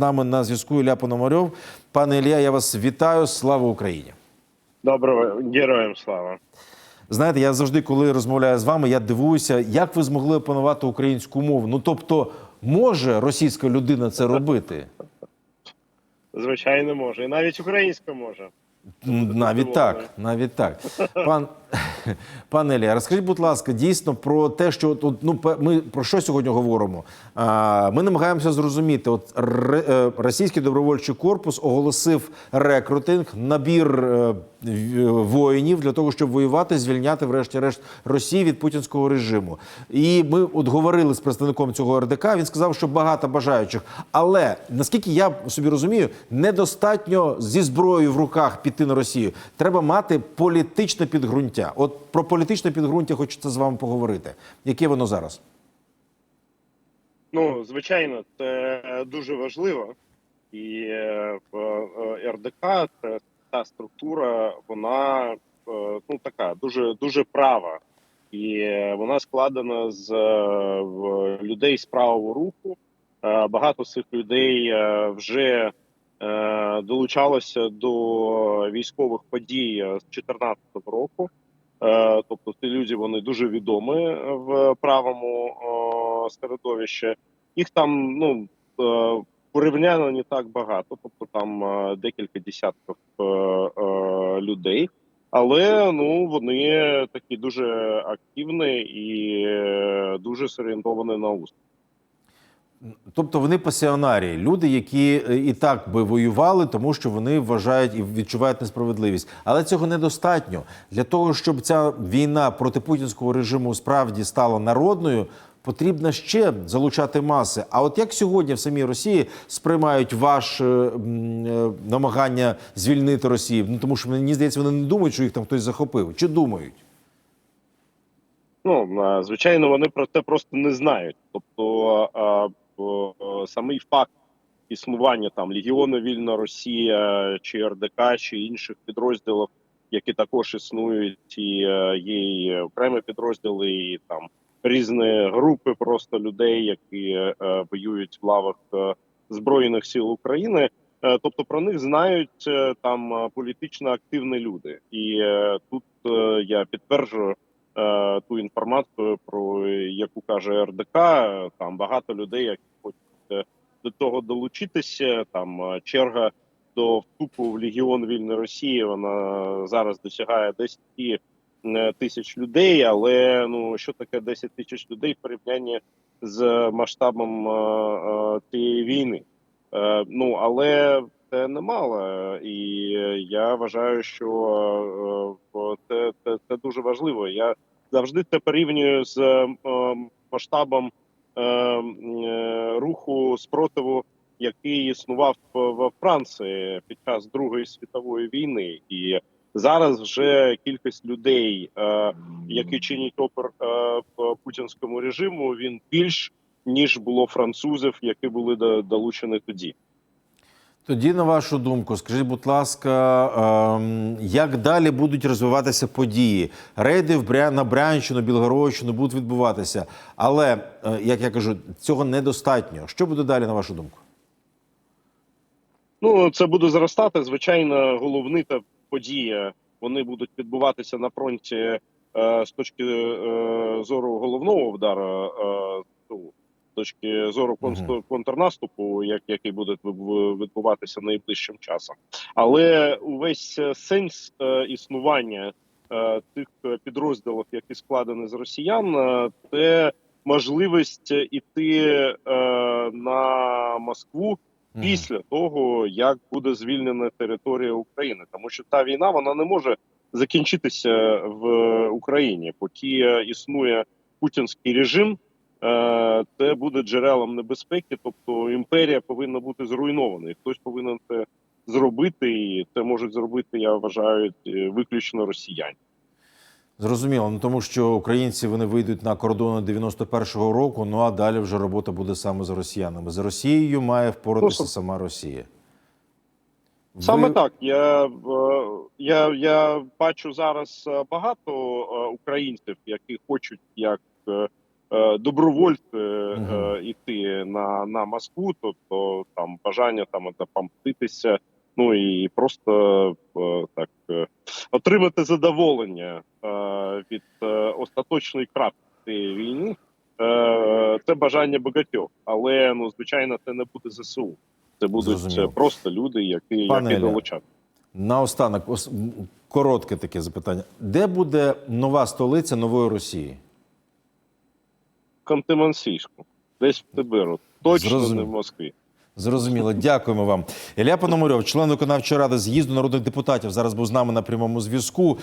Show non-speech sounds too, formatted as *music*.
нами на зв'язку Ілля Пономарьов. Пане Ілля, я вас вітаю. Слава Україні! Доброго героям слава. Знаєте, я завжди, коли розмовляю з вами, я дивуюся, як ви змогли опанувати українську мову. Ну тобто, може російська людина це робити? Звичайно, може. І навіть українська може. Навіть так, навіть так. Пан *laughs* пане Елія, розкажіть, будь ласка, дійсно про те, що от, ну ми про що сьогодні говоримо? А, ми намагаємося зрозуміти. От ре- е, російський добровольчий корпус оголосив рекрутинг, набір е, воїнів для того, щоб воювати, звільняти, врешті-решт, Росію від путінського режиму. І ми от говорили з представником цього РДК. Він сказав, що багато бажаючих, але наскільки я собі розумію, недостатньо зі зброєю в руках піти на Росію. Треба мати політичне підґрунтя. От про політичне підґрунтя хочеться з вами поговорити. Яке воно зараз? Ну, звичайно, це дуже важливо. І е, в е, РДК та структура, вона е, ну така дуже дуже права. І вона складена з людей з правого руху. Багато цих людей вже долучалося до військових подій з 2014 року. Е, Тобто, ці люди вони дуже відомі в правому середовищі. Їх там ну е, порівняно не так багато, тобто там е, декілька десятків людей. Але ну вони такі дуже активні і дуже зорієнтовані на успіх. Тобто вони пасіонарії, люди, які е, і так би воювали, тому що вони вважають і відчувають несправедливість. Але цього недостатньо для того, щоб ця війна проти путінського режиму справді стала народною. Потрібно ще залучати маси. А от як сьогодні в самій Росії сприймають ваше е, намагання звільнити Росію? Ну тому що мені здається, вони не думають, що їх там хтось захопив. Чи думають? Ну звичайно, вони про це просто не знають. Тобто, е, самий факт існування там Легіону Вільна Росія чи РДК чи інших підрозділів, які також існують, і е, є і окремі підрозділи, і там різні групи просто людей, які е, е, воюють в лавах е, збройних сил України. Е, Тобто про них знають е, там е, політично активні люди, і е, тут е, я підтверджую е, ту інформацію, про яку каже РДК. Там багато людей, які хочуть е, до того долучитися. Там е, черга до вступу в Легіон Вільної Росії. Вона зараз досягає 10 е, тисяч людей. Але ну що таке 10 тисяч людей в порівнянні з масштабом цієї війни? Ну але це немало, і я вважаю, що це, дуже важливо. Я завжди це порівнюю з е, масштабом е, е, руху спротиву, який існував в Франції під час Другої світової війни, і зараз вже кількість людей, е, які чинять опір е, в путінському режиму, він більш ніж було французів, які були до- долучені тоді. Тоді, на вашу думку, скажіть, будь ласка, ем, як далі будуть розвиватися події? Рейди на Брянщину, Білгородщину будуть відбуватися. Але, е, як я кажу, цього недостатньо. Що буде далі, на вашу думку? Ну це буде зростати. Звичайно, головні та події вони будуть відбуватися на фронті е, з точки е, зору головного з точки зору контрнаступу, як який буде відбуватися найближчим часом. Але увесь е, сенс е, існування е, тих підрозділів, які складені з росіян, це можливість іти е, на Москву після того, як буде звільнена територія України, тому що та війна вона не може закінчитися в Україні, поки існує путінський режим. Е, Це буде джерелом небезпеки, тобто імперія повинна бути зруйнована, і хтось повинен це зробити, і це можуть зробити, я вважаю, е, виключно росіяни. Зрозуміло, ну тому що українці вони вийдуть на кордони 91-го року. Ну а далі вже робота буде саме з росіянами. З Росією має впоратися Ну, сама Росія. Саме так. Я, е, я, я бачу зараз багато українців, які хочуть як добровольці е, е, йти на, на Москву, тобто там бажання там помститися, ну і просто е, так е, отримати задоволення е, від е, остаточної крапки цієї війни. Е, це бажання багатьох, але ну звичайно, це не буде ЗСУ. Це будуть Зрозуміло. е, просто люди, які, Пане які Ілля. Наостанок, ос- коротке таке запитання. Де буде нова столиця нової Росії? Кантемансійську, десь в Тиберу. Точно Зрозумів. не в Москві. Зрозуміло, дякуємо вам. Ілля Пономарьов, член виконавчої ради з'їзду народних депутатів, зараз був з нами на прямому зв'язку.